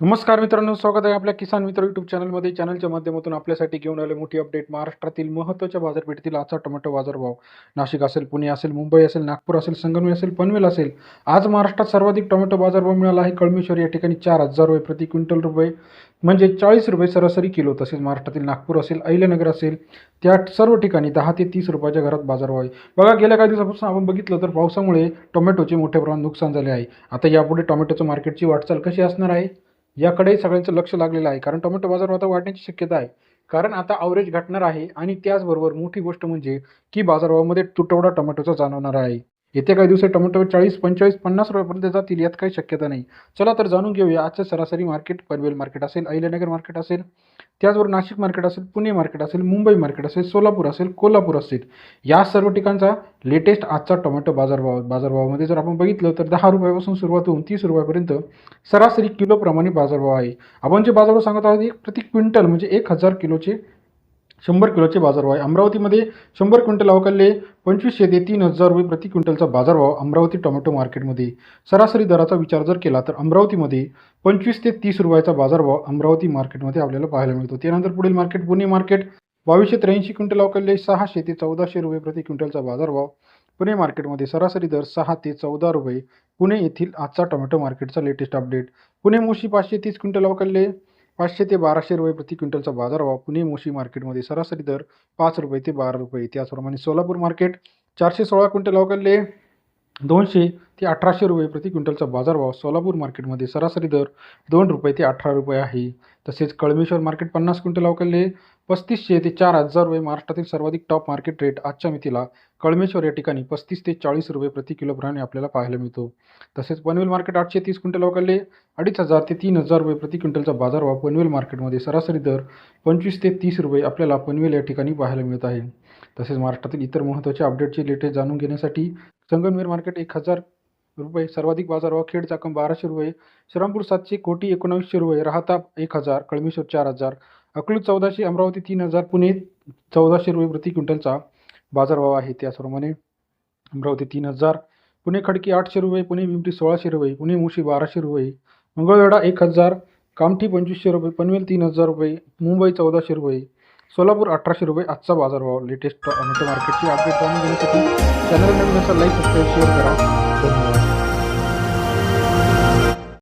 नमस्कार मित्रांनो स्वागत आहे आपल्या किसान मित्र युट्यूब चॅनलमध्ये. चॅनलच्या माध्यमातून आपल्यासाठी घेऊन आले मोठी अपडेट महाराष्ट्रातील महत्त्वाच्या बाजारपेठेतील आजचा टोमॅटो बाजारभाव. नाशिक असेल पुणे असेल मुंबई असेल नागपूर असेल संगमनेर असेल पनवेल असेल. आज महाराष्ट्रात सर्वाधिक टोमॅटो बाजारभाव मिळाला आहे. कळमेश्वर या ठिकाणी चार हजार रुपये प्रति क्विंटल रुपये म्हणजे चाळीस रुपये सरासरी किलो तसेच महाराष्ट्रातील नागपूर असेल अहिल्यानगर असेल त्या सर्व ठिकाणी दहा ते तीस रुपयाच्या घरात बाजारभाव आहे. बघा गेल्या काही दिवसापासून आपण बघितलं तर पावसामुळे टोमॅटोचे मोठ्या प्रमाणात नुकसान झाले आहे. आता यापुढे टोमॅटोचं मार्केटची वाटचाल कशी असणार आहे? याकडे सगळ्यांचं लक्ष लागलेलं आहे. कारण टोमॅटो बाजार आता वाढण्याची शक्यता आहे. कारण आता अवरेज घटणार आहे आणि त्याचबरोबर मोठी गोष्ट म्हणजे की बाजारभावामध्ये तुटवडा टोमॅटोचा जाणवणार आहे. येत्या काही दिवसात टोमॅटो चाळीस पंचेचाळीस पन्नास रुपयापर्यंत जातील यात काही शक्यता नाही. चला तर जाणून घेऊया आजचं सरासरी मार्केट पनवेल मार्केट असेल अहिल्यानगर मार्केट असेल त्याचबरोबर नाशिक मार्केट असेल पुणे मार्केट असेल मुंबई मार्केट असेल सोलापूर असेल कोल्हापूर असेल या सर्व ठिकाणचा लेटेस्ट आजचा टोमॅटो बाजारभाव बाजारभावामध्ये जर आपण बघितलं तर दहा रुपयापासून सुरुवात होऊन तीस रुपयापर्यंत सरासरी किलोप्रमाणे बाजारभाव आहे. आपण जे बाजारभाव सांगत आहोत एक प्रति क्विंटल म्हणजे एक हजार किलोचे शंभर किलोचे बाजारभाव आहे. अमरावतीमध्ये शंभर क्विंटल अवकालले पंचवीसशे ते तीन हजार रुपये प्रति क्विंटलचा बाजारभाव अमरावती टोमॅटो मार्केटमध्ये. सरासरी दराचा विचार जर केला तर अमरावतीमध्ये पंचवीस ते तीस रुपयाचा बाजारभाव अमरावती मार्केटमध्ये आपल्याला पाहायला मिळतो. त्यानंतर पुढील मार्केट पुणे मार्केट. बावीसशे त्र्याऐंशी क्विंटल अवकालले सहाशे ते चौदाशे रुपये प्रति क्विंटलचा बाजारभाव पुणे मार्केटमध्ये. सरासरी दर सहा ते चौदा रुपये. पुणे येथील आजचा टोमॅटो मार्केटचा लेटेस्ट अपडेट पुणे मोशी पाचशे तीस क्विंटल अवकालले पाचशे ते बाराशे रुपये प्रति क्विंटलचा बाजारभाव पुणे मोशी मार्केटमध्ये सरासरी दर पाच रुपये ते बारा रुपये. त्याचप्रमाणे सोलापूर मार्केट चारशे सोळा क्विंटल अवकालले दोनशे ते अठराशे रुपये प्रति क्विंटलचा बाजारभाव सोलापूर मार्केटमध्ये सरासरी दर दोन रुपये ते अठरा रुपये आहे. तसेच कळमेश्वर मार्केट पन्नास क्विंटल अवकालले पस्तीसशे ते चार हजार रुपये महाराष्ट्रातील सर्वाधिक टॉप मार्केट रेट आजच्या मितीला कळमेश्वर या ठिकाणी पस्तीस ते चाळीस रुपये प्रति किलोप्रमाणे आपल्याला पाहायला मिळतो. तसेच पनवेल मार्केट आठशे तीस क्विंटल अवकालले अडीच हजार ते तीन हजार रुपये प्रति क्विंटलचा बाजारभाव पनवेल मार्केटमध्ये सरासरी दर पंचवीस ते तीस रुपये आपल्याला पनवेल या ठिकाणी पाहायला मिळत आहे. तसेच महाराष्ट्रातील इतर महत्त्वाचे अपडेटचे लेटेस्ट जाणून घेण्यासाठी संगमनेर मार्केट एक हजार रुपये सर्वाधिक बाजारभाव खेड चाकण बाराशे रुपये श्रीरामपूर सातशे कोटी एकोणावीसशे रुपये राहता एक हजार कळमेश्वर चार हजार अकलूज चौदाशे अमरावती तीन हजार पुणे चौदाशे रुपये प्रति क्विंटलचा बाजारभाव आहे. त्याचप्रमाणे अमरावती तीन हजार पुणे खडकी आठशे रुपये पुणे पिंपरी सोळाशे रुपये पुणे मुशी बाराशे रुपये मंगळवेढा एक हजार कामठी पंचवीसशे रुपये पनवेल तीन हजार रुपये मुंबई चौदाशे रुपये सोलापूर अठराशे रुपये आजचा बाजारभाव लेटेस्ट मार्केटची अपडेट जाणून घेण्यासाठी चॅनल नवीन असेल लाईक सबस्क्राईब शेअर करा. धन्यवाद.